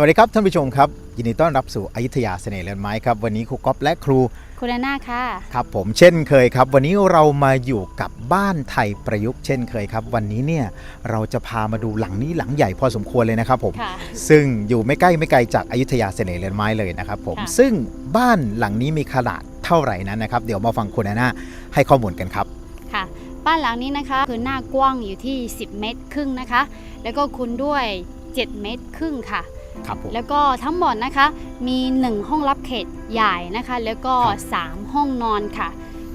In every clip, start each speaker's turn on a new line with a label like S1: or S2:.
S1: วัสดีครับท่านผู้ชมครับ ยินดีต้อนรับสู่อยุธยาเสน่ห์เรือนไม้ครับ วันนี้ครูก๊อฟและครู
S2: คุณแอนนาค่ะ
S1: ครับผมเช่นเคยครับ วันนี้เรามาอยู่กับบ้านไทยประยุกต์เช่นเคยครับ วันนี้เนี่ยเราจะพามาดูหลังนี้หลังใหญ่พอสมควรเลยนะครับผม
S2: ค่ะ
S1: ซึ่งอยู่ไม่ใกล้ไม่ไกลจากอยุธยาเสน่ห์เรือนไม้เลยนะครับผม
S2: ค่ะ
S1: ซึ่งบ้านหลังนี้มีขนาดเท่าไหร่นั้นนะครับ เดี๋ยวมาฟังคุณแอนนาให้ข้อมูลกันครับ
S2: ค่ะ บ้านหลังนี้นะคะคือหน้ากว้างอยู่ที่ 10 เมตรครึ่งนะคะ แล้วก็คูณด้วย 7 เมตรครึ่งค่ะ
S1: ครับผม
S2: แล้วก็ทั้งหมดนะคะมี 1 ห้องรับเขตใหญ่นะคะ แล้วก็
S1: ครับ
S2: 3 ห้องนอนค่ะ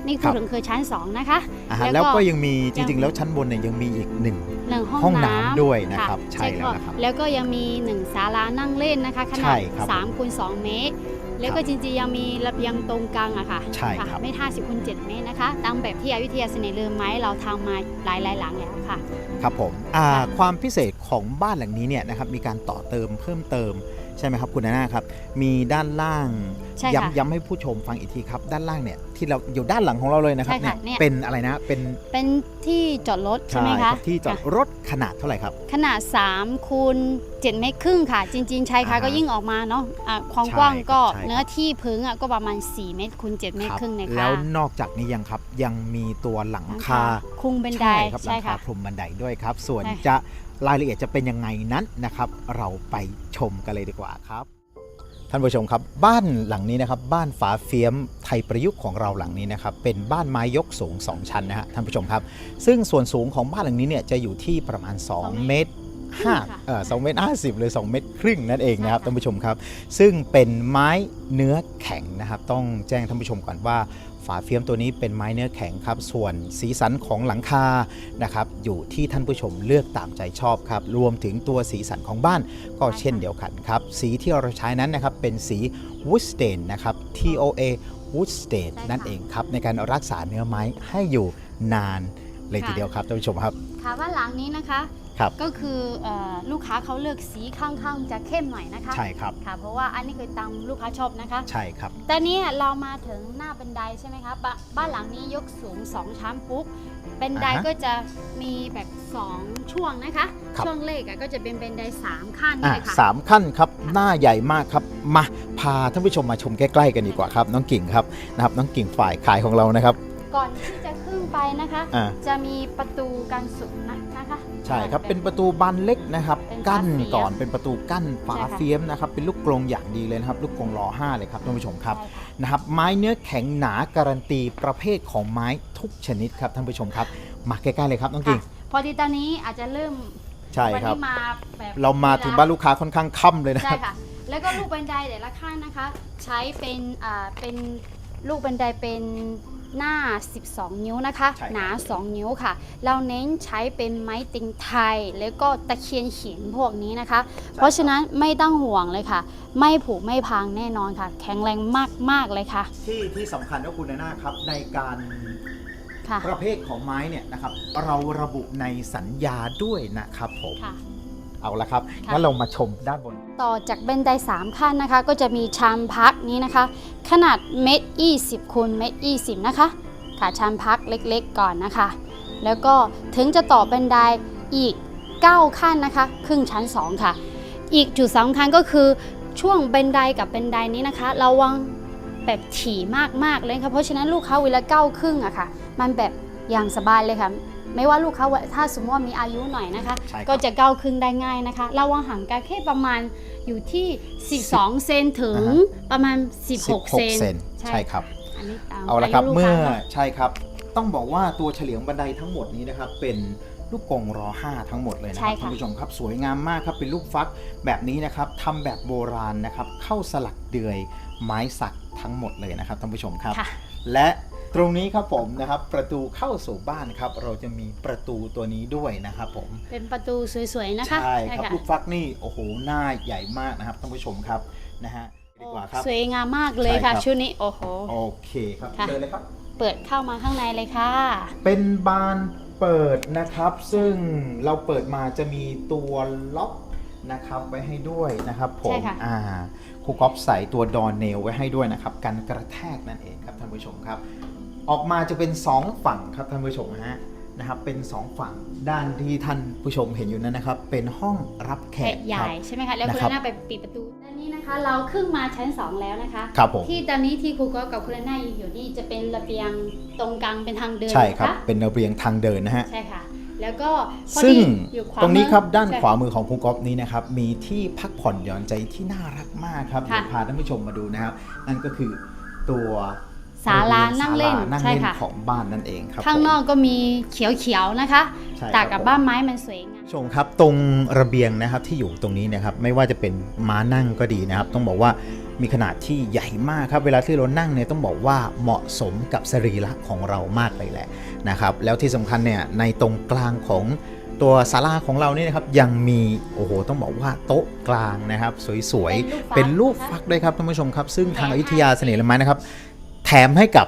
S2: นี่
S1: ครั
S2: คือบ ถึงคือชั้น 2 นะคะ
S1: อ่าฮะ
S2: แล้
S1: แล้ว
S2: วก็
S1: ก็ยังมีจ
S2: ยั
S1: ริง
S2: ง
S1: ๆ แล้วชั้นบนเนี่ยยังมีอีกหนึ่ง
S2: 1ห้อง
S1: ห้อง
S2: น้ำ
S1: น้ำด้วยนะครับใช่
S2: ใช่
S1: แล้ว
S2: ค่ะ
S1: นะครับ
S2: แล้วก็ยังมี1ศาลานั่งเล่นนะคะข
S1: ใช่
S2: นาด
S1: ครับ
S2: 3คูณ2เมตร แล้วก็จริงๆยังมีระเบียงตรงกลางอะค่ะ
S1: ใช่ครับะ
S2: ไม่50คูณ7เมตรนะคะตามแบบที่อยุธยาเสน่ห์เรือไม้เราทำมาหลายๆหลังแล้วค่ะ
S1: ครับผมอ่า
S2: ค่ะ
S1: ความพิเศษของบ้านหลังนี้เนี่ยนะครับมีการต่อเติมเพิ่มเติม ใช่ไหมครับคุณนานาครับ มีด้านล่าง
S2: ใช่ค่ะ
S1: ย้ำย้ำให้ผู้ชมฟังอีกทีครับ ด้านล่างเนี่ยที่เราอยู่ด้านหลังของเราเลยนะครับ
S2: ใช่ค่ะเนี่ย
S1: เป็นอะไรนะเป็น
S2: เป็นที่จอดรถใช่ไหม
S1: ค
S2: คะ
S1: รับที่จอด
S2: ค่ะ
S1: รถขนาดเท่าไหร่ครับ
S2: ขนาด3คูณ7เมตรครึ่งค่ะ จริงๆชายคา
S1: อ่าฮะ
S2: ก็ยิ่งออกมาเนาะอะความ
S1: ใช่
S2: กว้างก็
S1: ครับใช่ครับ
S2: เนื้อที่พื้นอะก็ประมาณ 4 เมตรคูณ7เมตรครึ่งเลย
S1: แล้
S2: ค่ะ
S1: วนอกจากนี้ยังครับยังมีตัวหลัง
S2: หลัง
S1: คา
S2: คุงบันได
S1: ใช่ครับหลั
S2: ใช่
S1: งคา
S2: ค่ะ
S1: คลุมบันไดด้วยครับ ส่วน
S2: ใช่ค่ะ
S1: จะ รายละเอียดจะเป็นยังไงนั้นนะครับ เราไปชมกันเลยดีกว่าครับท่านผู้ชมครับบ้านหลังนี้นะครับบ้านฝาเฟียมไทยประยุกต์ของเราหลังนี้นะครับเป็นบ้านไม้ยกสูง 2 ชั้นนะฮะท่านผู้ชมครับ ซึ่งส่วนสูงของบ้านหลังนี้เนี่ยจะอยู่ที่ประมาณ 2 เมตรห้าเอ่อสองเมตรห้าสิบหรือ2เมตรครึ่งนั่นเองนะครับท่านผู้ชมครับ ซึ่งเป็นไม้เนื้อแข็งนะครับ ต้องแจ้งท่านผู้ชมก่อนว่า ฝาเฟียมตัวนี้เป็นไม้เนื้อแข็งครับ ส่วนสีสันของหลังคานะครับอยู่ที่ท่านผู้ชมเลือกตามใจชอบครับ รวมถึงตัวสีสันของบ้านก็เช่นเดียวกันครับ สีที่เราใช้นั้นนะครับเป็นสีวูดสเตนนะครับ TOA wood stain
S2: ใช่ค่ะ
S1: นั่นเองครับในการรักษาเนื้อไม้ให้อยู่นานเลยทีเดียวครับท่านผู้ชมครับ
S2: ค่ะบ้านหลังนี้นะคะ
S1: ครับ
S2: ก็คือเอ่อลูกค้าเขาเลือกสีค่อนข้างจะเข้มหน่อยนะคะ
S1: ใช่ครับ
S2: ค่ะ เพราะว่าอันนี้คือตามลูกค้าชอบนะคะ
S1: ใช่ครับ
S2: แต่เนี้เรามาถึงหน้าบันไดใช่ไหมคะบบ้านหลังนี้ยกสูง2ชั้นปุ๊บบันได
S1: อ่าฮะ
S2: ก็จะมีแบบ2ช่วงนะคะ
S1: ครับ
S2: ช่วงเลขอะก็จะเป็นบันได3ขั้น
S1: อะ
S2: เลยค่ะ
S1: สามขั้นครับหน้าใหญ่มากครับมาพาท่านผู้ชมมาชมใกล้ๆกันดีกว่าครับ น้องกิ่งครับนะครับน้องกิ่งฝ่ายขายของเรานะครับ
S2: ก่อนที่จะขึ้นไปนะคะ
S1: อ่า
S2: จะมีประตูการสุด นะนะคะ
S1: ใช่ครับ
S2: อ่า
S1: เป็นประตูบานเล็กนะครับ
S2: เป็น
S1: กั้น
S2: ฝาเฟียม
S1: ก่อนเป็นประตูกั้นฝา
S2: ใช่ค่ะ
S1: เฟียมนะครับ เป็นลูกกรงอย่างดีเลยนะครับ ลูกกรงรอห้าเลยครับท่านผู้ชมครับ
S2: ใช่ค่ะ
S1: นะครับ ไม้เนื้อแข็งหนาการันตีประเภทของไม้ทุกชนิดครับท่านผู้ชมครับ มาใกล้ๆเลยครับน้องกิ่ง
S2: พอดีตอนนี้อาจจะเริ่ม
S1: ใช่
S2: วัน
S1: ครับ
S2: นี้มาแบบ
S1: เรามาถึงบ้านลูกค้าค่อนข้างค่ำเลยนะค
S2: ใช่
S1: รับ
S2: ค่ะแล้วก็ลูกบันไดแต่ละขั้นนะคะ ใช้เป็นอ่าเป็นลูกบันไดเป็น หน้า 12 นิ้วนะคะ
S1: ใช่ครับ
S2: หนา 2 นิ้วค่ะ เราเน้นใช้เป็นไม้ติงไทย แล้วก็ตะเคียนหินพวกนี้นะคะ เพราะฉะนั้นไม่ต้องห่วงเลยค่ะ ไม่ผุไม่พังแน่นอนค่ะ แข็งแรงมากๆเลยค่ะ
S1: ที่ที่สำคัญก็คุณนานาครับในการ
S2: ค่ะ
S1: ประเภทของไม้เนี่ยนะครับเราระบุในสัญญาด้วยนะครับผม
S2: ค่ะ
S1: เอาละครับ
S2: ค่ะ
S1: งั้นเรามาชมด้านบน
S2: ต่อจากบันได3ขั้นนะคะ ก็จะมีชามพักนี้นะคะ ขนาดเมตรยี่สิบคูณเมตรยี่สิบนะคะ ค่ะชามพักเล็กๆก่อนนะคะ แล้วก็ถึงจะต่อบันไดอีก 9 ขั้นนะคะ ครึ่งชั้น 2 ค่ะ อีกจุดสำคัญก็คือช่วงบันไดกับบันไดนี้นะคะ ระวังแบบถี่มากๆเลยค่ะเพราะฉะนั้นลูกค้าเวลาก้าวครึ่งอะค่ะ มันแบบอย่างสบายเลยค่ะ ไม่ว่าลูกค้าว่าถ้าสมมติว่ามีอายุหน่อยนะคะ
S1: ใช่ครับ
S2: ก็จะก้าวครึ่งได้ง่ายนะคะระวังห่างกันแค่ประมาณอยู่ที่ 12 เซนถึง
S1: อ่าฮะ
S2: ประมาณ 16 เซน
S1: เซนใช่ครับ
S2: อันนี้ตาม
S1: เอาละครับ
S2: ยุลูก
S1: เมื่อ
S2: ค้านะ
S1: ใช่ครับ ต้องบอกว่าตัวเฉลียงบันไดทั้งหมดนี้นะครับ เป็นลูกกรงรอห้าทั้งหมดเลยนะค
S2: ใช่
S1: รับ
S2: ค่ะ
S1: ท่านผู้ชมครับสวยงามมากครับเป็นลูกฟักแบบนี้นะครับทำแบบโบราณนะครับ เข้าสลักเดือยไม้สักทั้งหมดเลยนะครับท่านผู้ชมครับ
S2: ค่ะ
S1: และ ตรงนี้ครับผมนะครับประตูเข้าสู่บ้านครับ เราจะมีประตูตัวนี้ด้วยนะครับผม
S2: เป็นประตูสวยๆนะคะ
S1: ใช่ครับะลูกฟักนี่โอ้โหหน้าใหญ่มากนะครับท่านผู้ชมครับนะฮะดีกว่าครับ
S2: สวยงามมากเลย
S1: ใช่ครั
S2: ค่ะ
S1: บ
S2: ชุดนี้โอ้โห
S1: โอเคครับ
S2: ค่ะ
S1: เชิญเลยครับ
S2: เปิดเข้ามาข้างในเลยค่ะ
S1: เป็นบานเปิดนะครับ ซึ่งเราเปิดมาจะมีตัวล็อกนะครับไว้ให้ด้วยนะครับผม
S2: ใช่ค่ะ
S1: อ่าครูก๊อฟใส่ตัวดอนเนลไว้ให้ด้วยนะครับ กันกระแทกนั่นเองครับท่านผู้ชมครับ ออกมาจะเป็น 2 ฝั่งครับท่านผู้ชมฮะนะครับเป็นสองฝั่งด้านที่ท่านผู้ชมเห็นอยู่นั้นนะครับ เป็นห้องรับแข
S2: แข
S1: ก
S2: ก
S1: ค
S2: ใหญ่
S1: รับ
S2: ใช่ไหมคะแล้วคุณ
S1: นะครับ
S2: หน้าไปปิดประตูด้านนี้นะคะ เราขึ้นมาชั้น 2 แล้วนะคะ
S1: ครับผม
S2: ที่ตอนนี้ที่ครูก็กับคุณหน้าอยู่นี่จะเป็นระเบียงตรงกลางเป็นทางเดิน
S1: ใช่ครับ
S2: นะะ
S1: เป็นระเบียงทางเดินนะฮะ
S2: ใช่ค่ะแล้วก็พอ
S1: ซึ่ง
S2: ดีอยู่ขวา
S1: ตรงนี้ครับ
S2: มือ
S1: ด้าน
S2: ใช่
S1: ขวามือของคุณก๊อฟนี้นะครับมีที่พักผ่อนหย่อนใจที่น่ารักมากครับ
S2: ค่ะ
S1: เดี๋ยวพาท่านผู้ชมมาดูนะครับ นั่นก็คือตัว
S2: ศาลานั่งเล่น
S1: ศาลานั่ง
S2: ใช่
S1: เล่น
S2: ค่ะ
S1: ของบ้านนั่นเองครับ
S2: ข้าง
S1: ผม
S2: นอกก็มีเขียวๆนะคะ
S1: ใช่ครับ
S2: ตากกับบ้านไม้มันสวยงาม
S1: ผู้ชมครับตรงระเบียงนะครับที่อยู่ตรงนี้นะครับไม่ว่าจะเป็นม้านั่งก็ดีนะครับ ต้องบอกว่ามีขนาดที่ใหญ่มากครับ เวลาที่เรานั่งเนี่ยต้องบอกว่าเหมาะสมกับสรีระของเรามากเลยแหละนะครับ แล้วที่สำคัญเนี่ยในตรงกลางของตัวศาลาของเรานี่นะครับยังมีโอ้โหต้องบอกว่าโต๊ะกลางนะครับ สวยๆ
S2: เป็
S1: เป็น
S2: นรู
S1: รูป
S2: ปฟัก
S1: ฟักด้วยครับท่านผู้ชมครับ ซึ่งทาง
S2: แถม
S1: อยุธยาเสน่ห์ละไม้นะครับ แถมให้กับ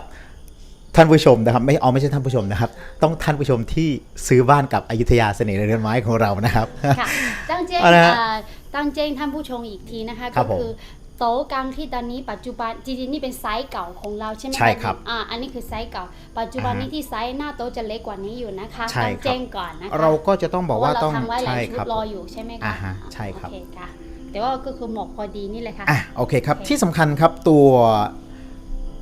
S1: ท่านผู้ชมนะครับ ไม่เอาไม่ใช่ท่านผู้ชมนะครับ ต้องท่านผู้ชมที่ซื้อบ้านกับอยุธยาเสน่ห์เรือนไม้ของเรานะครับ
S2: ค่ะตั้งเจง
S1: เอาละฮะ
S2: เอ่อตั้งเจงท่านผู้ชมอีกทีนะคะ
S1: ครั
S2: ก็
S1: บผม
S2: คือโต๊ะกลางที่ตอนนี้ปัจจุบันจริงๆนี่เป็นไซส์เก่าของเราใช่ไหมะ
S1: ใช่ครับ
S2: อ่าอันนี้คือไซส์เก่า ปัจจุบัน
S1: อ่าฮะ
S2: นี้ที่ไซส์หน้าโต๊ะจะเล็กกว่านี้อยู่นะคะ
S1: ใช่
S2: ตั้ง
S1: ครับ
S2: เจงก่อนนะคะ
S1: เราก็จะต้องบอกว่า
S2: เพ
S1: ต้อง
S2: ระเรทำไว้หลา
S1: ใช่
S2: ยชุ
S1: ครั
S2: ด
S1: บ
S2: รออยู่ใช่ไหมคะ
S1: อ่าฮะใช่ครับ
S2: โอเคค่ะแต่ว่าก็คือเหมาะพอดีนี่เลยค่ะ
S1: อะโอเคครับ
S2: โอเค
S1: ที่สำคัญครับตัว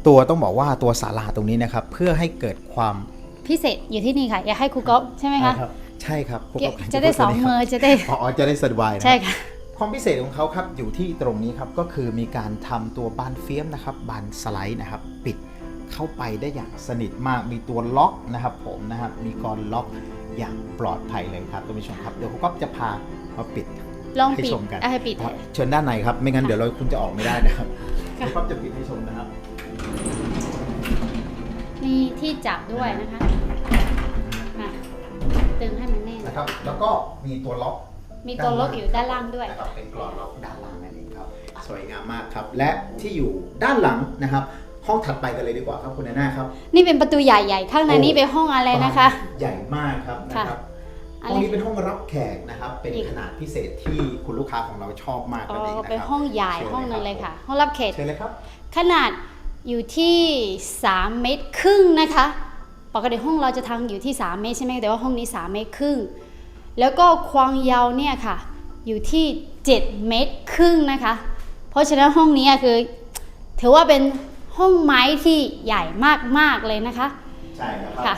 S1: ตัวต้องบอกว่าตัวศาลาตรงนี้นะครับ เพื่อให้เกิดความ
S2: พิเศษอยู่ที่นี่ค่ะ อยากให้ครูก๊อฟใช่ไหมคะ
S1: ครับใช่ครับ
S2: เก็บจะได้สองมือจะได้
S1: อ๋อจะได้สบายนะ
S2: ใช่ค่ะ
S1: ความพิเศษของเขาครับอยู่ที่ตรงนี้ครับก็คือมีการทำตัวบานเฟียมนะครับบานสไลด์นะครับ ปิดเข้าไปได้อย่างสนิทมากมีตัวล็อกนะครับ ผมนะครับมีกรล็อกอย่างปลอดภัยเลยครับท่านผู้ชมครับเดี๋ยวผมก็จะพามาปิด
S2: ลอง
S1: ให้
S2: ปิด
S1: ชมกัน
S2: อะให้ปิด
S1: ครับเชิญด้านในครับไม่งั้นเดี๋ยวเราคุณจะออกไม่ได้นะครับ
S2: ค่ะ
S1: คุณก็จะปิดให้ชมนะครับ
S2: มีที่จับด้วยนะคะอะตึงให้มันแน่น
S1: นะครับ แล้วก็มีตัวล็อก
S2: มีตัวล็อกอยู่ด้านล่างด้วย
S1: นะครับเป็นกรอนล็อกด้านล่างนั่นเองครับ สวยงามมากครับ และที่อยู่ด้านหลังนะครับ ห้องถัดไปกันเลยดีกว่าครับคุณแอนนาครับ
S2: นี่เป็นประตูใหญ่ๆ ข้างใน
S1: โอ้
S2: นี่เป็นห้องอะไรนะคะ
S1: ใหญ่มากครับนะครับ
S2: อัน
S1: ห้อง
S2: นี้
S1: นี้เป็นห้องรับแขกนะครับ เป็น
S2: อีก
S1: ขนาดพิเศษที่คุณลูกค้าของเราชอบมาก
S2: อ๋อ
S1: นั่นเองนะครับ
S2: เป็นห้องใหญ่
S1: เชิญ
S2: ห้องนึงเลย
S1: รับ
S2: ค่ะ ห้องรับเขต
S1: เชิญเลยครับ
S2: ขนาด อยู่ที่ 3 เมตรครึ่งนะคะ ปกติห้องเราจะทำอยู่ที่ 3 เมตรใช่ไหมแต่ว่าห้องนี้ 3 เมตรครึ่ง แล้วก็ความยาวเนี่ยค่ะ อยู่ที่ 7 เมตรครึ่งนะคะ เพราะฉะนั้นห้องนี้คือ ถือว่าเป็นห้องไม้ที่ใหญ่มากๆเลยนะคะ
S1: ใช่ครับ
S2: ค่ะ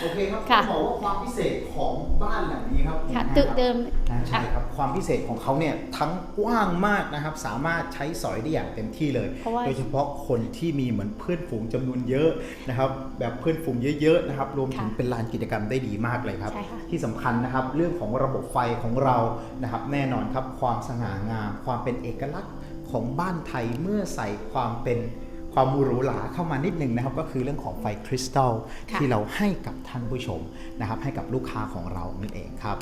S1: โอเคครับ
S2: ค่ะ
S1: ต้องบอกว่าความพิเศษของบ้านหลังนี้ครับ
S2: ค่ะ
S1: ณแม่
S2: ตึก
S1: ครับ
S2: เดิม
S1: อ่าใช่ครับ ความพิเศษของเขาเนี่ยทั้งกว้างมากนะครับ สามารถใช้สอยได้อย่างเต็มที่เลย
S2: เพราะว่า
S1: โดยเฉพาะคนที่มีเหมือนเพื่อนฝูงจำนวนเยอะนะครับ แบบเพื่อนฝูงเยอะๆนะครับ รวมถึง
S2: ค่ะ
S1: เป็นลานกิจกรรมได้ดีมากเลยครับ
S2: ใช่ค่ะ
S1: ที่สำคัญนะครับเรื่องของระบบไฟของเรานะครับ แน่นอนครับความสง่างาม ความเป็นเอกลักษณ์ของบ้านไทยเมื่อใส่ความเป็น ความหรูหราเข้ามานิดนึงนะครับ ก็คือเรื่องของไฟคริสตัล
S2: ค่ะ
S1: ที่เราให้กับท่านผู้ชมนะครับ ให้กับลูกค้าของเรานั่นเองครับ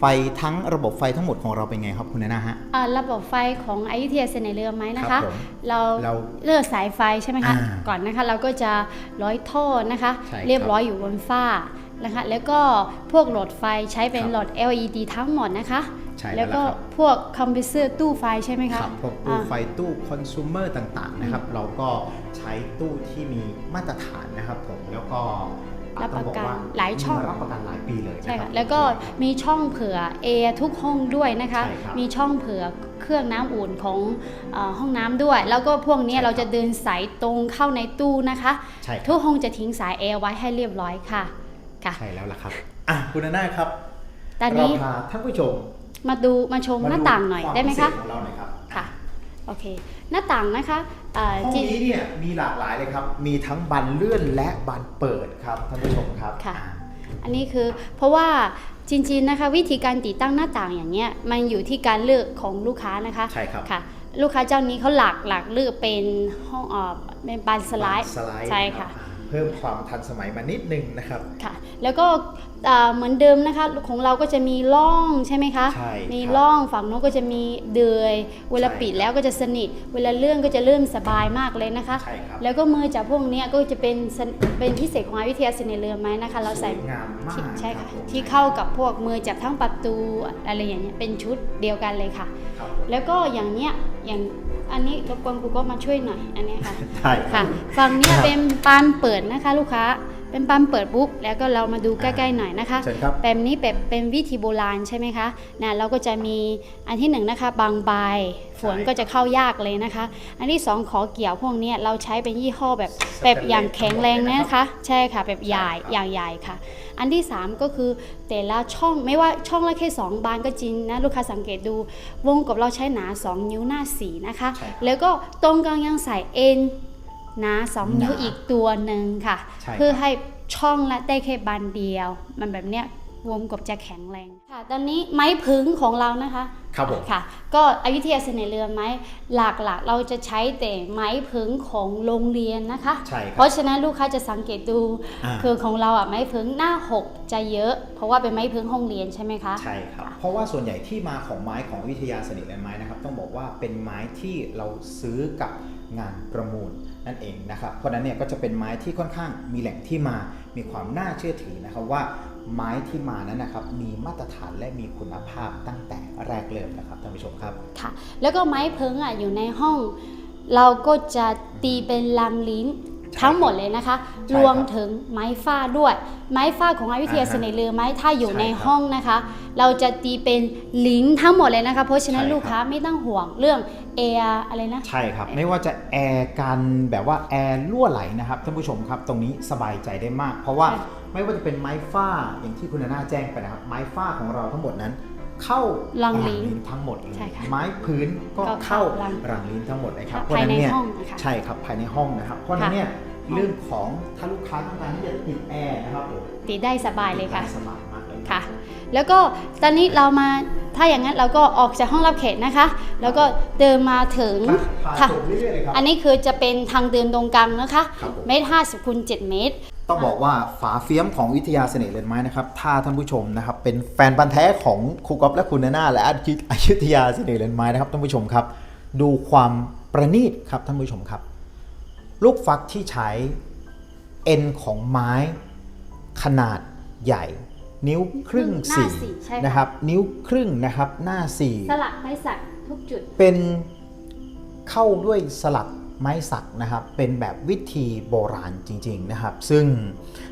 S1: ไฟทั้งระบบไฟทั้งหมดของเราเป็นไงครับคุณแนนาฮะ
S2: อ่าระบบไฟของอยุธยาเสน่ห์เรือไหมนะ
S1: ครั
S2: คะ
S1: บผม
S2: เรา
S1: เรา
S2: เลือกสายไฟใช่ไหมคะ
S1: อ่า
S2: ก่อนนะคะเราก็จะร้อยท่อนะคะ
S1: ใช่ครับ
S2: เรียบร้อยอยู่บนฝ้านะคะแล้วก็พวกหลอดไฟใช้เป็น
S1: ครับ
S2: หลอด LED ทั้งหมดนะคะ
S1: ใช่แล้
S2: แล้วว
S1: ล่ะ
S2: ก็
S1: ครับ
S2: พวกคอมพิวเตอร์ตู้ไฟใช่ไหมคะ
S1: ครับพวกตู้
S2: อ่า
S1: ไฟตู้คอน sumer ต่างๆนะครับ เราก็ใช้ตู้ที่มีมาตรฐานนะครับผมแล้วก็
S2: รับประกัน
S1: ต้องอว่
S2: หลายช่อง
S1: รับประกันหลายปีเลยน
S2: ใช่
S1: รั
S2: ค่ะ
S1: บ
S2: แล้วก็มีช่องเผื่อแอร์ทุกห้องด้วยนะคะ
S1: ใช่ครับ
S2: มีช่องเผื่อเครื่องน้ำอุ่นของเออห้องน้ำด้วย แล้วก็พวกเนี้ย
S1: ใช่ครับ
S2: เราจะเดินสายตรงเข้าในตู้นะคะ
S1: ใช่ครับ
S2: ทุกห้องจะทิ้งสายแอร์ไว้ให้เรียบร้อยค่ะค่ะ
S1: ใช่แล้วล่ะครับอะคุณนาครับ
S2: ตอนนี้
S1: เราพาท่านผู้ชม
S2: มาดูมาชมหน้าต่างหน่อย
S1: คว
S2: ได้ไหม
S1: พิเศ
S2: คะ
S1: ษของเราหน่อยครับ
S2: ค่ะโอเค หน้าต่างนะคะเอ่อ
S1: ห้อง
S2: ที่
S1: นี้เนี่ยมีหลากหลายเลยครับ มีทั้งบานเลื่อนและบานเปิดครับท่านผู้ชมครับ
S2: ค่ะ
S1: อ่า
S2: อันนี้คือเพราะว่าจริงๆนะคะวิธีการติดตั้งหน้าต่างอย่างเงี้ยมันอยู่ที่การเลือกของลูกค้านะคะ
S1: ใช่ครับ
S2: ค่ะลูกค้าเจ้านี้เขาหลักหลักเลือกเป็นห้องเอ่อเป็นบานสไลด์
S1: สไลด์
S2: ใช่
S1: นรับ
S2: ค่ะ
S1: อ่าเพิ่มความทันสมัยมานิดนึงนะครับ
S2: ค่ะ แล้วก็เอ่อเหมือนเดิมนะคะของเราก็จะมีร่องใช่ไหมคะ
S1: ใช่
S2: มี
S1: ครับ
S2: ร่องฝั่งโน้นก็จะมีเดือย เวลา
S1: ใช่
S2: ปิดแล้วก็จะสนิท เวลาเลื่อนก็จะเลื่อนสบายมากเลยนะคะ
S1: ใช่ครับ
S2: แล้วก็มือจับพวกเนี้ยก็จะเป็นสนเป็นพิเศษของอาวิทยาเสน่ห์เรือไหมนะคะ เราใส่
S1: สวยงามมาก
S2: ที่ใช่ค่ะ
S1: รับผม
S2: ที่เข้ากับพวกมือจับทั้งประตูอะไรอย่างเงี้ยเป็นชุดเดียวกันเลยค่ะ
S1: ครับ
S2: แล้วก็อย่างเนี้ยอย่างอันนี้รบกวนครูก็มาช่วยหน่อยอันเนี้ยค่ะ
S1: ใช่ครั
S2: ค่ะ
S1: บ
S2: ฝั่งเนี้ย
S1: ครับ
S2: เป็นบานเปิดนะคะ ลูกค้า เป็นเป็นปั๊มเปิดปุ๊บแล้วก็เรามาดูใกล้ๆหน่อยนะคะ
S1: เชิญครับ
S2: แบบนี้แบบเป็นวิธีโบราณใช่ไหมคะนะเราก็จะมีอันที่หนึ่งนะคะ บางใบฝน
S1: ใช่
S2: ก็จะเข้ายากเลยนะคะ อันที่สองขอเกี่ยวพวกเนี้ยเราใช้เป็นยี่ห้อแบบแบบอย่างแข็งแรงนะคะใช่ค่ะแบบใหญ่อย่างใหญ่ค่ะ อันที่สามก็คือแต่ละช่องไม่ว่าช่องละแค่สองบานก็จริงนะลูกค้าสังเกตดูวงกบเราใช้หนา 2 นิ้วหน้าสีนะคะ
S1: ใช่ครับ
S2: แล้วก็ตรงกลางยังใส่เอ็นห นาสองนิ้ว
S1: หนา
S2: อีกตัวหนึ่งค่ะ
S1: ใช่ครับ
S2: เพื่อให้ช่องละได้แค่บานเดียว มันแบบเนี้ยวงกบจะแข็งแรงค่ะ ตอนนี้ไม้พึงของเรานะคะ
S1: ครับผม
S2: ค่ะ ก็อยุธยาเสน่ห์เรือไม้หลักๆ เราจะใช้แต่ไม้พึงของโรงเรียนนะคะ
S1: ใช่ค
S2: เพ
S1: รับ
S2: ราะฉะนั้นลูกค้าจะสังเกตดู
S1: อ่า
S2: คือของเราอะไม้พึงหน้าหกจะเยอะ เพราะว่าเป็นไม้พึงห้องเรียนใช่ไหมคะ
S1: ใช่ครับเพราะว่าส่วนใหญ่ที่มาของไม้ของวิทยาสนิทและไม้นะครับ ต้องบอกว่าเป็นไม้ที่เราซื้อกับงานประมูล นั่นเองนะครับ เพราะนั้นเนี่ยก็จะเป็นไม้ที่ค่อนข้างมีแหล่งที่มา มีความน่าเชื่อถือนะครับว่าไม้ที่มานั้นนะครับมีมาตรฐานและมีคุณภาพตั้งแต่แรกเริ่มนะครับท่านผู้ชมครับ
S2: ค่ะ แล้วก็ไม้เพิงอะอยู่ในห้อง เราก็จะตีเป็นลังลิ้น ทั้งหมดเลยนะคะ
S1: ใช่ครับ
S2: รวมถึงไม้ฟ้าด้วย ไม้ฟ้าของอยุธยา
S1: อ่าฮะ
S2: เสน่ห์เรือไม้ถ้าอยู่
S1: ใช่
S2: ใน
S1: ครับ
S2: ห้องนะคะ เราจะตีเป็นลิ้นทั้งหมดเลยนะคะ เพราะฉะนั้น
S1: ใช่ครับ
S2: ลูกค้าไม่ต้องห่วงเรื่องแอร์อะไรนะ
S1: ใช่ครับ ไม่ว่าจะแอร์การแบบว่าแอร์รั่วไหลนะครับท่านผู้ชมครับ ตรงนี้สบายใจได้มาก เพราะว่า
S2: ใช่
S1: ไม่ว่าจะเป็นไม้ฝ้าอย่างที่คุณนาน่าแจ้งไปนะครับ ไม้ฝ้าของเราทั้งหมดนั้น เข้า
S2: รังลิ้น
S1: ทั้งหมดเลย
S2: ใช่ค่ะ
S1: ไม้พื้นก็
S2: ก็
S1: เข้า
S2: เข้ารัง
S1: รังลิ้นทั้งหมดเลยครับ
S2: ภายใน
S1: เพระฉะเย
S2: ห้องนะคะ
S1: ใช่ครับภายในห้องนะครับ เพราะฉะนั้น
S2: ค่ะ
S1: เนี่ยเรื่องของถ้าลูกค้าต้องการที่จะติดแอร์นะครับผม
S2: ตีได้สบายเลยค่ะ
S1: ติดได้สบายมากเลย
S2: ค่ะ แล้วก็ตอนนี้เรามาถ้าอย่างนั้นเราก็ออกจากห้องรับแขกนะคะ แล้วก็เดินมาถึง
S1: พา
S2: ค่ะ
S1: ชมเรื่อยๆเลยครับ
S2: อันนี้คือจะเป็นทางเดินตรงกลางนะคะ
S1: ครับผม
S2: เมตรห้าสิบคูณเจ็ดเมตร
S1: ต้องบอกว่าฝาเฟี้ยมของวิทยาเสน่ห์เรือนไม้นะครับถ้าท่านผู้ชมนะครับเป็นแฟนพันธ์แท้ของครูก๊อฟและคุณนาน่าและอยุธยาเสน่ห์เรือนไม้นะครับท่านผู้ชมครับ ดูความประณีตครับท่านผู้ชมครับ ลูกฟักที่ใช้เอ็นของไม้ขนาดใหญ่ นิ้วครึ่ง
S2: หน้า
S1: สี่
S2: สี่ใช่ค่ะ
S1: นะครับ นิ้วครึ่งนะครับหน้าสี่
S2: สลักไม้สักทุกจุด
S1: เป็นเข้าด้วยสลัก ไม้สักนะครับเป็นแบบวิธีโบราณจริงๆนะครับ ซึ่ง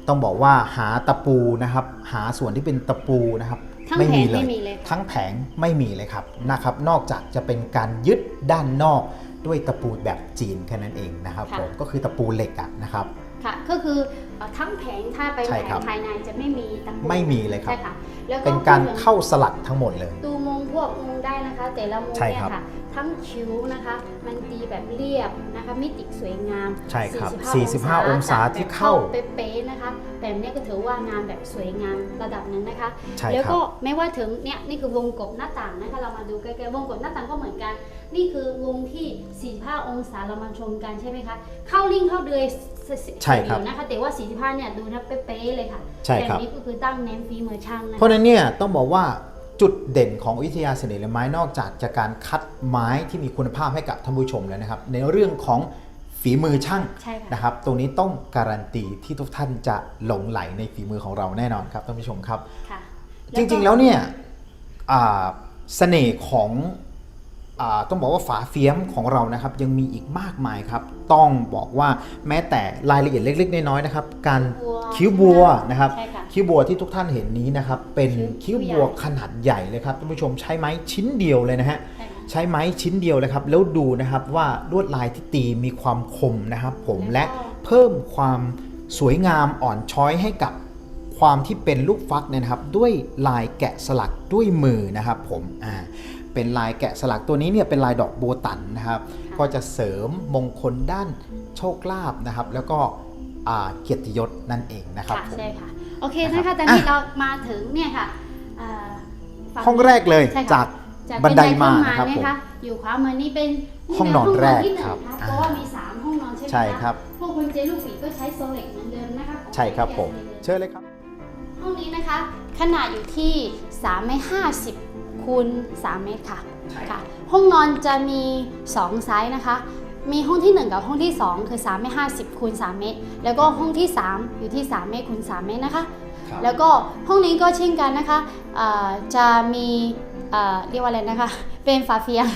S1: ต้องบอกว่าหาตะปูนะครับ หาส่วนที่เป็นตะปูนะครับ
S2: ทั้งแผงไม่มีเลยค่ะ
S1: ทั้งแผงไม่มีเลยครับนะครับ นอกจากจะเป็นการยึดด้านนอกด้วยตะปูแบบจีนแค่นั้นเองนะครับผมก็คือตะปูเหล็กอะนะครับ
S2: ค่ะก็คือเอ่อทั้งแผงถ้าไป
S1: ใช่
S2: แผ
S1: ครั
S2: ง
S1: บ
S2: ภายในจะไม่มีตะปู
S1: ไม่มีเลยครับ
S2: ใช่ค่ะแล้วก็
S1: เป็นการ
S2: พูดถึง
S1: เข้าสลักทั้งหมดเลย
S2: ตูมงพวกมงได้นะคะ แต่ละมง
S1: ใช่
S2: เนี่ย
S1: ครับ
S2: ค่ะ ทั้งคิ้วนะคะ มันตีแบบเรียบนะคะมิติสวยงาม
S1: ใช่ครับ
S2: 45
S1: 45องศาที่เข้า
S2: เป๊ะๆนะคะแบบเนี้ยก็ถือว่างานแบบสวยงามระดับหนึ่งนะคะ
S1: ใช่
S2: แล้ว
S1: ครั
S2: ก็
S1: บ
S2: ไม่ว่าถึงเนี่ยนี่คือวงกบหน้าต่างนะคะเรามาดูใกล้ๆวงกบหน้าต่างก็เหมือนกัน นี่คือวงที่ 45 องศาเรามาชมกันใช่ไหมคะ เข้าลิงเข้าเดือยเสร็จ
S1: ใช่ครับ
S2: อยู่นะคะแต่ว่า 45 เนี่ยดูนะเป๊ะๆเลยค่ะ
S1: ใช่ครับ
S2: แบบนี้ก็คือตั้งเน้นฝีมือช่างนะ
S1: เพราะฉะนั้นเนี่ยต้องบอกว่าจุดเด่นของวิทยาเสน่ห์และไม้นอกจากจะการคัดไม้ที่มีคุณภาพให้กับท่านผู้ชมแล้วนะครับ ในเรื่องของฝีมือช่าง
S2: ใช่ค่ะ
S1: นะครับ ตรงนี้ต้องการันตีที่ทุกท่านจะหลงไหลในฝีมือของเราแน่นอนครับท่านผู้ชมครับ
S2: ค่ะ
S1: จริงๆแล้วเนี่ยอ่าเสน่ห์ของอา ต้องบอกว่าฝาเฟี้ยมของเรานะครับยังมีอีกมากมายครับ ต้องบอกว่าแม้แต่รายละเอียดเล็ก ๆ น้อยๆนะครับ การ
S2: บัว
S1: คิ้วบัวนะครับ
S2: ใช่ค่ะ
S1: คิ้วบัวที่ทุกท่านเห็นนี้นะครับ เป็น
S2: คิ้
S1: คิ้
S2: ว
S1: ว
S2: ใหญ่
S1: บัวขนาดใหญ่เลยครับท่านผู้ชมใช้ไม้ชิ้นเดียวเลยนะฮะ
S2: ใช่ค่ะ
S1: ใช้ไม้ชิ้นเดียวเลยครับ แล้วดูนะครับว่าลวดลายที่ตีมีความคมนะครับผม
S2: แล้
S1: และ
S2: วก็
S1: เพิ่มความสวยงามอ่อนช้อยให้กับความที่เป็นลูกฟักเนี่ยนะครับ ด้วยลายแกะสลักด้วยมือนะครับผมอ่า เป็นลายแกะสลักตัวนี้เนี่ยเป็นลายดอกโบตันนะครับ ก็จะเสริมมงคลด้านโชคลาภนะครับ แล้วก็อ่าเกียรติยศนั่นเองนะครับ
S2: ค่ะ
S1: ผม
S2: ใช่ค่ะ โอเค
S1: นะ
S2: นะ
S1: ครั
S2: คะ
S1: บ
S2: ตอนนี้
S1: อะ
S2: เรามาถึงเนี่ยค่ะอ่าฝั่
S1: ห้องแรกเลย
S2: ใช่ค่ะ
S1: จาก
S2: จาก
S1: บันไดมา
S2: ขึ้
S1: นะครับ
S2: เย
S1: ผม
S2: อยู่ขวามือนี่เป็น
S1: ห้องนอนแรก
S2: ที่หง
S1: ครับ
S2: นะ
S1: อ่า
S2: เพราะว่ามี3ห้องนอนใช่ไหมะ
S1: ใช่ครับ
S2: พวกคุณเจลูกฝีก็ใช้โซเล็กเหมือนเดิมนะคะของ
S1: ใช่ครับผม
S2: เจ
S1: เชิญเลยครับ
S2: ห้องนี้นะคะขนาดอยู่ที่3เมตร50 คูณ3เมตรค่ะ
S1: ใช่
S2: ค่ะ ห้องนอนจะมี 2 ไซส์นะคะ มีห้องที่ 1 กับห้องที่ 2 คือ3เมตร50คูณ3เมตร แล้วก็ห้องที่ 3 อยู่ที่ 3 เมตรคูณ3เมตรนะคะ
S1: ครับ
S2: แล้วก็ห้องนี้ก็เช่นกันนะคะเอ่อจะมีเอ่อเรียกว่าอะไรนะคะ เป็นฝาเฟียง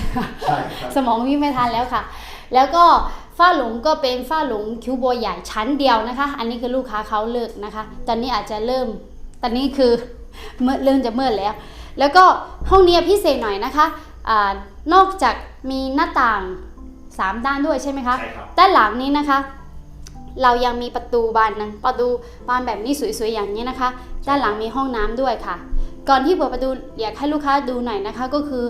S1: ใช่ครับ
S2: สมองวิ่งไม่ทันแล้วค่ะ แล้วก็ฝ้าหลงก็เป็นฝ้าหลงคิวโบใหญ่ชั้นเดียวนะคะ อันนี้คือลูกค้าเขาเลิกนะคะ ตอนนี้อาจจะเริ่ม ตอนนี้คือเมื่อเริ่มจะเมื่อแล้ว แล้วก็ห้องนี้พิเศษหน่อยนะคะอานอกจากมีหน้าต่าง 3 ด้านด้วยใช่ไหมคะ
S1: ใช่ครับ
S2: ด้านหลังนี้นะคะ เรายังมีประตูบานหนึงประตูบานแบบนี้สวยๆอย่างนี้นะคะ ด้านหลังมีห้องน้ำด้วยค่ะ ก่อนที่เปิดประตูอยากให้ลูกค้าดูหน่อยนะคะ ก็คือ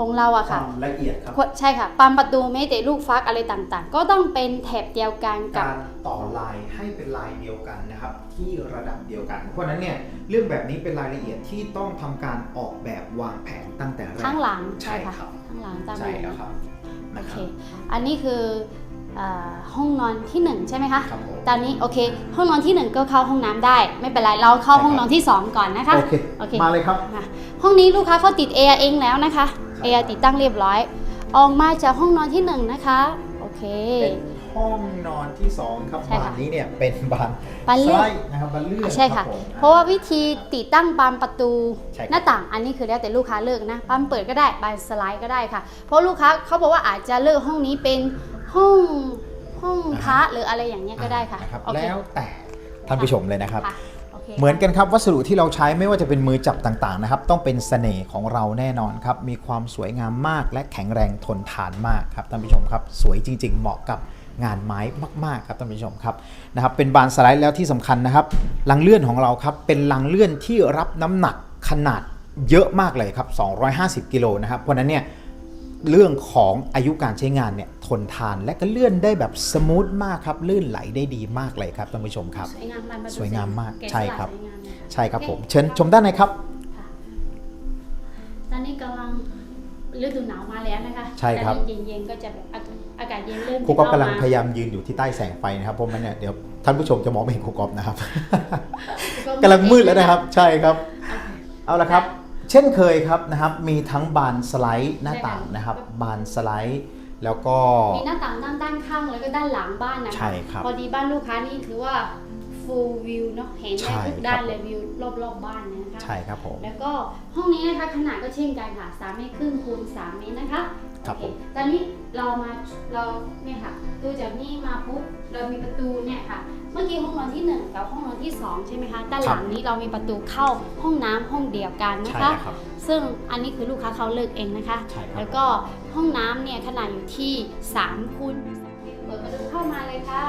S2: ของเราอะ
S1: ค
S2: ค่ะ
S1: วามละเอียดครับ
S2: ใช่ค่ะปั๊มประตูไม่แต่ลูกฟักอะไรต่างๆ ก็ต้องเป็นแถบเดียวกันกับ
S1: การต่อลายให้เป็นลายเดียวกันนะครับ ที่ระดับเดียวกัน เพราะฉะนั้นเนี่ยเรื่องแบบนี้เป็นรายละเอียดที่ต้องทำการออกแบบวางแผนตั้งแต่แรก
S2: ข้างหลัง
S1: ใช่
S2: ใช่ค่ะ
S1: ครับ
S2: ข้างหลังตาม
S1: ใช่
S2: นี้
S1: แล้วครับ
S2: โอ
S1: นะค
S2: เค
S1: รับ
S2: อันนี้คือเออห้องนอนที่หนึ่งใช่ไหมคะ
S1: ครับผม
S2: ตอนนี้โอเค ห้องนอนที่หนึ่งก็เข้าห้องน้ำได้ ไม่เป็นไร เราเข้า
S1: ใช่ครับ
S2: ห้องนอนที่สองก่อนนะคะ
S1: โอเค
S2: โอเค
S1: มาเลยครับ
S2: มาห้องนี้ลูกค้าเขาติดแอร์เองแล้วนะคะ
S1: ใช่
S2: แอร์ติดตั้งเรียบร้อย ออกมาจากห้องนอนที่หนึ่งนะคะ โอเค
S1: เป็นห้องนอนที่สองครับ
S2: ใช่
S1: บา
S2: ค่ะ
S1: นนี้เนี่ยเป็นบาน
S2: บานเลื่
S1: ส
S2: อน
S1: ไลด์นะครับบานเลื่อน
S2: ใช่ค่ะ
S1: รับผม
S2: เพราะว่าวิธีติดตั้งบานประตู
S1: ใช่ครับ
S2: หน้าต่างอันนี้คือแล้วแต่ลูกค้าเลือกนะบานเปิดก็ได้บานสไลด์ก็ได้ค่ะ เพราะลูกค้าเขาบอกว่าอาจจะเลือกห้องนี้เป็นห้องห้องพระหรืออะไรอย่างเงี้ยก็ได้ค่ะ
S1: นะครับ
S2: โอเค
S1: แล้วแต่ท่านผู้ชมเลยนะครับ
S2: ค่ะโอ เห
S1: มือนกันครับวัสดุที่เราใช้ไม่ว่าจะเป็นมือจับต่างๆนะครับ ต้องเป็นเสน่ห์ของเราแน่นอนครับ มีความสวยงามมากและแข็งแรงทนทานมากครับท่านผู้ชมครับ สวยจริง ๆ เหมาะกับงานไม้มากๆครับท่านผู้ชมครับนะครับ เป็นบานสไลด์แล้วที่สำคัญนะครับลังเลื่อนของเราครับเป็นลังเลื่อนที่รับน้ำหนักขนาดเยอะมากเลยครับ 250 กิโลนะครับเพราะนั้นเนี่ยเรื่องของอายุการใช้งานเนี่ย นทานและก็เลื่อนได้แบบสมูทมากครับ ลื่นไหลได้ดีมากเลยครับท่านผู้ชมครับ
S2: สวยงามบานประตู
S1: สวยงามมาก
S2: แะสลั
S1: ใช่ครับ
S2: สวยงามเลยะ
S1: ใช่ครับ
S2: โอเผ
S1: ม เชิญชมด้านในครับ
S2: ค่ะตอนนี้กำลังฤดูหนาวมาแล้วนะคะ
S1: ใช่ครับ
S2: แต่เย็นๆก็จะแบบอากาศอากาศเย็นเริ่ม
S1: ครูก๊อฟ
S2: เข้
S1: กำลัง
S2: ม
S1: พยายามยืนอยู่ที่ใต้แสงไฟนะครับเพราะมันเนี่ยเดี๋ยวท่านผู้ชมจะมองไม่เห็นครูก๊อฟนะครับกำลังมืดแล้วนะครับ ใช่ครับ
S2: โอเค
S1: เอาละครับ เช่นเคยครับนะครับ มีทั้งบานสไลด์หน้าต่างนะครับ บานสไลด์ แล้วก็
S2: มีหน้าต่างด้านด้านข้างแล้วก็ด้านหลังบ้านนะคะ
S1: ใช่ครับ
S2: พอดีบ้านลูกค้านี่ถือว่า full view เนาะเห็น
S1: ใช่
S2: ได้ทุก
S1: ครับ
S2: ด้านเลยวิวรอบๆบ้านนะคะ
S1: ใช่ครับผม
S2: แล้วก็ห้องนี้นะคะขนาดก็เช่นกันค่ะ3เมตรครึ่งคูณ3เมตรนะคะ
S1: ครับ
S2: โอ
S1: ผม
S2: เตอนนี้เรามาเราเนี่ยค่ะดูจากนี่มาปุ๊บเรามีประตูเนี่ยค่ะ เมื่อกี้ห้องนอนที่ 1 กับห้องนอนที่ 2 ใช่ไหมคะด้านหลังนี้เรามีประตูเข้าห้องน้ำห้องเดียวกันนะ
S1: ใช่
S2: คะ
S1: ครับ
S2: ซึ่งอันนี้คือลูกค้าเขาเลือกเองนะคะ
S1: ใช่ครับ
S2: แล้วก็ห้องน้ำเนี่ยขนาดอยู่ที่3คูณเปิดประตูเข้ามาเลยค่ะ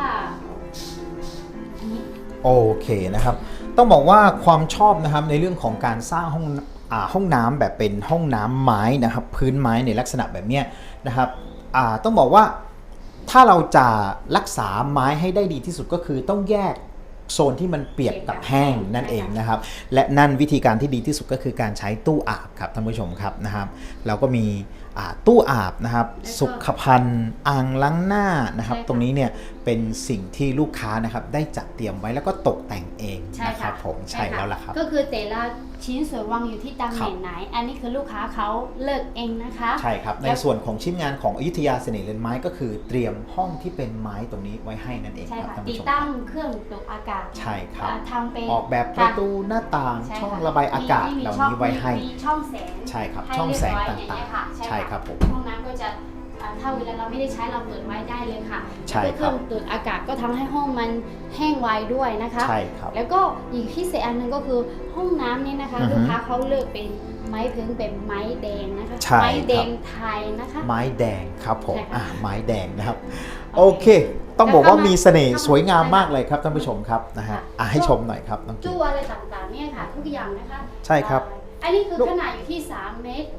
S2: อันนี้
S1: โอเคนะครับ ต้องบอกว่าความชอบนะครับในเรื่องของการสร้างห้องอาห้องน้ำแบบเป็นห้องน้ำไม้นะครับ พื้นไม้ในลักษณะแบบนี้นะครับต้องบอกว่าถ้าเราจะรักษาไม้ให้ได้ดีที่สุดก็คือต้องแยกโซนที่มันเปียกกับแห้งนั่นเองนะครับ และนั่นวิธีการที่ดีที่สุดก็คือการใช้ตู้อาบครับท่านผู้ชมครับนะครับ เราก็มี ตู้อาบนะครับสุขภัณฑ์อ่างล้างหน้านะครับ
S2: ใช่ค่ะ
S1: ตรงนี้เนี่ยเป็นสิ่งที่ลูกค้านะครับได้จัดเตรียมไว้แล้วก็ตกแต่งเอง
S2: ใช่
S1: นะค
S2: ค่ะ
S1: รับผมใช่แล้วล่ะครับ
S2: ก็คือแต่ละชิ้นส่วนวางอยู่ที่ตำแห
S1: ครั
S2: น่
S1: บ
S2: งไหน อันนี้คือลูกค้าเขาเลือกเองนะคะ
S1: ใช่ครับ
S2: แล้
S1: ใน
S2: ว
S1: ส่วนของชิ้นงานของอยุธยาเสน่ห์เลนไม้ก็คือเตรียมห้องที่เป็นไม้ตรงนี้ไว้ให้นั่นเอง
S2: ใช่
S1: ครับ
S2: ค่ะ
S1: ท่าน
S2: ติด
S1: ผู้ชม
S2: ตั้งเครื่องดูดอากาศ
S1: ใช่ครับ
S2: อ่าทำเป็น
S1: ออกแบบประตูหน้าต่าง
S2: ใช่
S1: ช่อง
S2: ค่
S1: ระบายอากาศ
S2: มี
S1: เหล่า
S2: ช่อง
S1: นี้ไว้ให้
S2: มีช่องแสง
S1: ใช่ครับ
S2: ให้
S1: ช่องแสง
S2: เรียบร้อย
S1: ต่าง
S2: อย่เยค่ะ
S1: ๆ
S2: ใช่
S1: ใช่ค
S2: ค่ะ
S1: รับผม
S2: ห้องน้ำก็จะอ่าถ้าเวลาเราไม่ได้ใช้เราเปิดไว้ได้เลยค่ะ
S1: ใช่
S2: แล้วก็เค
S1: ครั
S2: รื่
S1: บ
S2: องดูดอากาศก็ทำให้ห้องมันแห้งไวด้วยนะคะ
S1: ใช่ครับ
S2: แล้วก็อีกพิเศษอันหนึงก็คือห้องน้ำนี่นะคะ
S1: อือฮึ
S2: ลูกค้าเขาเลือกเป็นไม้พื้นเป็นไม้แดงนะคะ
S1: ใช่
S2: ไม้แด
S1: ครับ
S2: งไทยนะคะ
S1: ไม้แดงครับผม
S2: ใช่ค่ะ
S1: อ่าไม้แดงนะครับ
S2: โอ
S1: โอ
S2: เค
S1: เค ต้องบอกว่ามีเสน่ห์
S2: เข้ามา
S1: สวยงามมากเลยครับท่านผู้ชมครับนะฮะ
S2: ค่ะ
S1: อะให้ชมหน่อยครับน้องกิ๊
S2: ตู้
S1: ก
S2: อะไรต่างๆเนี่ยค่ะทุกอย่างนะคะ
S1: ใช่ครับ
S2: อ่าอันนี้คือ
S1: ลูก
S2: ขนาดอยู่ที่ 3 เมตร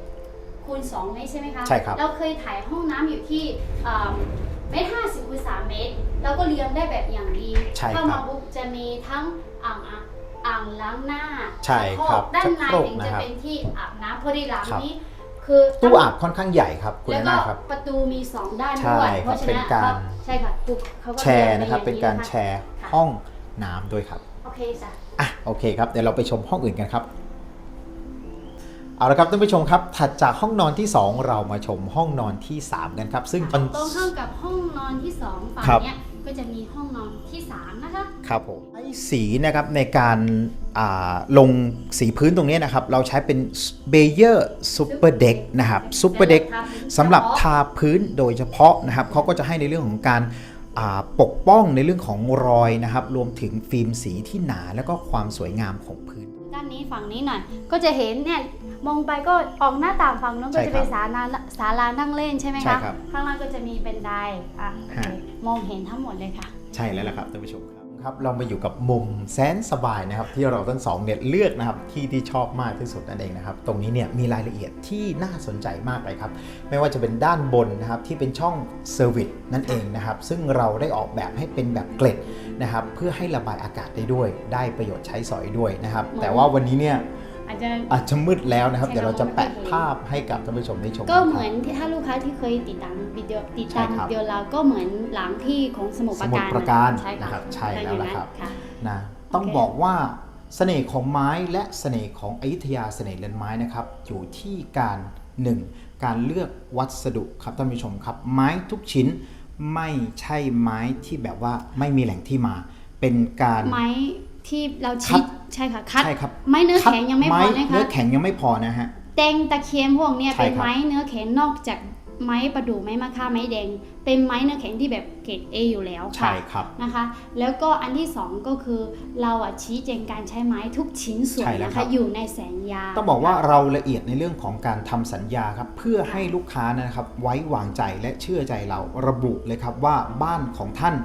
S2: คูณ2เมตรใช่ไหมคะ
S1: ใช่ครับ
S2: เราเคยถ่ายห้องน้ำอยู่ที่อ่าเมตรห้าสิบคูณสามเมตรเราก็เรียงได้แบบอย่างดี
S1: ใช่ครับ
S2: เข้ามาปุ๊บจะมีทั้งอ่างอะอ่างล้างหน้า
S1: ใช่ครับ
S2: ด้านใน
S1: ชักโครก
S2: ถึง
S1: นะ
S2: จะ
S1: ครับ
S2: เป็นที่อาบน้ำพอดีหลัง
S1: ครับ
S2: นี้ คือ
S1: ตู้อาบค่อนข้างใหญ่ครับคุณ
S2: แล้ว
S1: แอน
S2: ก็
S1: นาครับ
S2: ประตูมีสองด้าน
S1: ใช่
S2: ด้วย
S1: ครับ
S2: เพราะฉะ
S1: เป็น
S2: นั้น
S1: การ
S2: ใช่ค่ะปุ๊บเขาก็
S1: แชร์นะครับ
S2: รี
S1: เป็
S2: ย
S1: น
S2: งไว้
S1: การ
S2: อย่ง
S1: แชร์
S2: ค่ะ
S1: ห้องน้ำด้วยครับ
S2: โอเคจ้ะ
S1: อะโอเคครับเดี๋ยวเราไปชมห้องอื่นกันครับ เอาละครับท่านผู้ชมครับ ถัดจากห้องนอนที่ 2 เรามาชมห้องนอนที่ 3 กันครับ ซึ่ง
S2: ตรงข้ามกับห้องนอนที่สองฝั่ง
S1: ครับ
S2: เนี้ยก็จะมีห้องนอนที่สามนะคะ
S1: ครับผมใช้สีนะครับในการอ่าลงสีพื้นตรงนี้นะครับ เราใช้เป็นเบเยอร์ซูเปอร์เด็กนะครับซูเปอร์เด็กสำหรับทาพื้นโดยเฉพาะนะครับเขาก็จะให้ในเรื่องของการอ่าปกป้องในเรื่องของรอยนะครับ รวมถึงฟิล์มสีที่หนาแล้วก็ความสวยงามของพื้น
S2: ด้านนี้ฝั่งนี้หน่อยก็จะเห็นเนี่ยมองไปก็ออกหน้าต่างฝั่งนู้น
S1: ใช่
S2: ก็
S1: ครับ
S2: จะเป็นศาลาศาลานั่งเล่นใช่ไหม
S1: ใช่
S2: คะ
S1: ครับ
S2: ข้างล่างก็จะมีบันไดอะโอเค
S1: ฮะ
S2: มองเห็นทั้งหมดเลยค่ะ
S1: ใช่แล้วล่ะครับท่านผู้ชมครับครับเรามาอยู่กับมุมแสนสบายนะครับ ที่เราทั้งสองเนี่ยเลือกนะครับที่ที่ชอบมากที่สุดนั่นเองนะครับ ตรงนี้เนี่ยมีรายละเอียดที่น่าสนใจมากเลยครับ ไม่ว่าจะเป็นด้านบนนะครับที่เป็นช่องเซอร์วิสนั่นเองนะครับ ซึ่งเราได้ออกแบบให้เป็นแบบเกล็ด นะครับเพื่อให้ระบายอากาศได้ด้วย ได้ประโยชน์ใช้สอยด้วยนะครับ แต่ว่าวันนี้เนี่ย
S2: อาจจะ
S1: อาจจะมืดแล้วนะครับ
S2: ใช่
S1: เดี๋ยวเราจะแปะ
S2: ครับ
S1: ภาพให้กับท่านผู้ชมได้ชม
S2: ก็
S1: ครับ
S2: เหมือนที่ถ้าลูกค้าที่เคยติดตามวิดีโอติดตาม
S1: ใช่ครับ
S2: วิดีโอเราก็เหมือนหลังที่ของสมุทรปราการ
S1: สมุทรปราการ
S2: ใช่
S1: นะครั
S2: ค่ะ
S1: บใช่แล้วล่ะครับ
S2: ค่ะ
S1: นะต้อง
S2: โอเค
S1: บอกว่าเสน่ห์ของไม้และเสน่ห์ของอยุธยาเสน่ห์เรือนไม้นะครับ อยู่ที่การ 1. การเลือกวัสดุครับท่านผู้ชมครับ ไม้ทุกชิ้น ไม่ใช่ไม้ที่แบบว่าไม่มีแหล่งที่มา เป็นการ
S2: ไม้ที่เรา
S1: คั
S2: ชิ
S1: ด
S2: ดใช่ค่ะคัด
S1: ใช่ครับ
S2: ไม้เนื้อแข็งยังไม่พอ
S1: ไม้
S2: นะ
S1: เนื้อ
S2: คะ
S1: แข็งยังไม่พอนะฮะ
S2: แตงตะเคียนพวกเนี้ย
S1: ใช่
S2: เป็น
S1: ครับ
S2: ไม้เนื้อแข็งนอกจาก ไม้ประดู่ไม้มะค่าไม้แดง เป็นไม้เนื้อแข็งที่แบบเกรด A อยู่แล้วค่ะ
S1: ใช่ครับ
S2: นะคะ แล้วก็อันที่สองก็คือเราอะชี้แจงการใช้ไม้ทุกชิ้นส่ว
S1: ใช่
S2: น
S1: แล้ว
S2: นะ
S1: ครั
S2: คะ
S1: บ
S2: อยู่ในแสนยา
S1: ต้องบอกว่าเราละเอียดในเรื่องของการทำสัญญาครับเพื่อให้ลูกค้านะครับไว้วางใจและเชื่อใจเราระบุเลยครับว่าบ้านของท่าน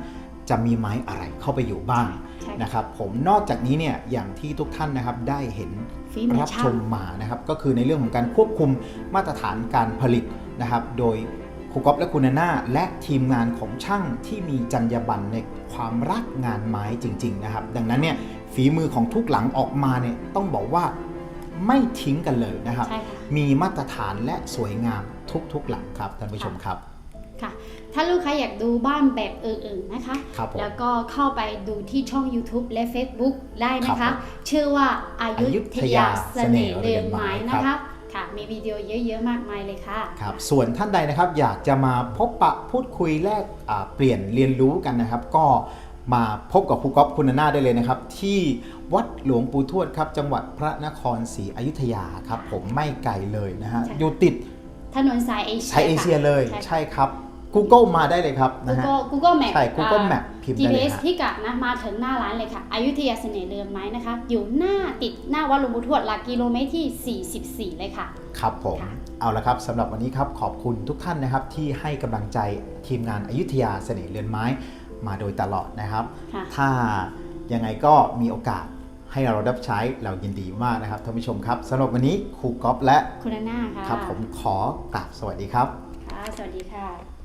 S1: จะมีไม้อะไรเข้าไปอยู่บ้าง
S2: ใช่ค่ะ
S1: นะครับผมนอกจากนี้เนี่ยอย่างที่ทุกท่านนะครับได้เห็น
S2: ฝีมือ
S1: รับช
S2: ช่าง
S1: มมานะครับก็คือในเรื่องของการควบคุมมาตรฐานการผลิต นะครับ โดยครูก๊อฟและคุณนาและทีมงานของช่างที่มีจรรยาบรรณในความรักงานไม้จริง ๆ นะครับ ดังนั้นเนี่ยฝีมือของทุกหลังออกมาเนี่ยต้องบอกว่าไม่ทิ้งกันเลยนะครับ
S2: ใช่ค่ะ
S1: มีมาตรฐานและสวยงามทุกๆหลังครับท่านผู้ชมครับ
S2: ค่ะ ถ้าลูกค้าอยากดูบ้านแบบอื่นๆนะคะ
S1: ครับผม
S2: แล้วก็เข้าไปดูที่ช่อง YouTube และ Facebook ได้นะ
S1: ครั
S2: คะ
S1: บ
S2: ชื่อว่าอายุ
S1: อยุ
S2: ท
S1: ธ
S2: ยายาเสน่ห์เรือนไม้
S1: เสน่ห์เรือนไม้
S2: นะ
S1: ครั
S2: คะ
S1: บ
S2: ค่ะ มีวิดีโอเยอะๆ มากมายเลยค่ะ
S1: ครับส่วนท่านใดนะครับอยากจะมาพบปะพูดคุยแลกอ่าเปลี่ยนเรียนรู้กันนะครับ ก็มาพบกับครูก๊อฟคุณนาได้เลยนะครับ ที่วัดหลวงปู่ทวดครับ จังหวัดพระนครศรีอยุธยาครับ ผมไม่ไกลเลยนะฮะ
S2: ใช่
S1: อยู่ติด
S2: ถนนสายเอเชีย
S1: สายเอเชียเลย
S2: ค่ะ
S1: ใช่ครับ Google มาได้เลยครับนะฮะ
S2: Google Google Map
S1: ใช่ Google
S2: อ่า
S1: Map พิมพ์ได้เลย
S2: GPS
S1: ฮะ
S2: พิกัดนะมาถึงหน้าร้านเลยค่ะอายุทยาเสน่ห์เรือนไม้นะคะ อยู่หน้าติดหน้าวัดหลวงปู่ทวดหลักกิโลเมตรที่ 44 เลยค่ะ
S1: ครับผม
S2: ค่ะ
S1: เอาละครับสำหรับวันนี้ครับขอบคุณทุกท่านนะครับที่ให้กำลังใจทีมงานอายุทยาเสน่ห์เรือนไม้มาโดยตลอดนะครับ
S2: ค่ะ
S1: ถ้ายังไงก็มีโอกาสให้เรารับใช้เรายินดีมากนะครับท่านผู้ชมครับสำหรับวันนี้ครูก๊อฟและ
S2: คุณนาค่ะ
S1: ครับผมขอกราบสวัสดีครับ
S2: ค่ะ สวัสดีค่ะ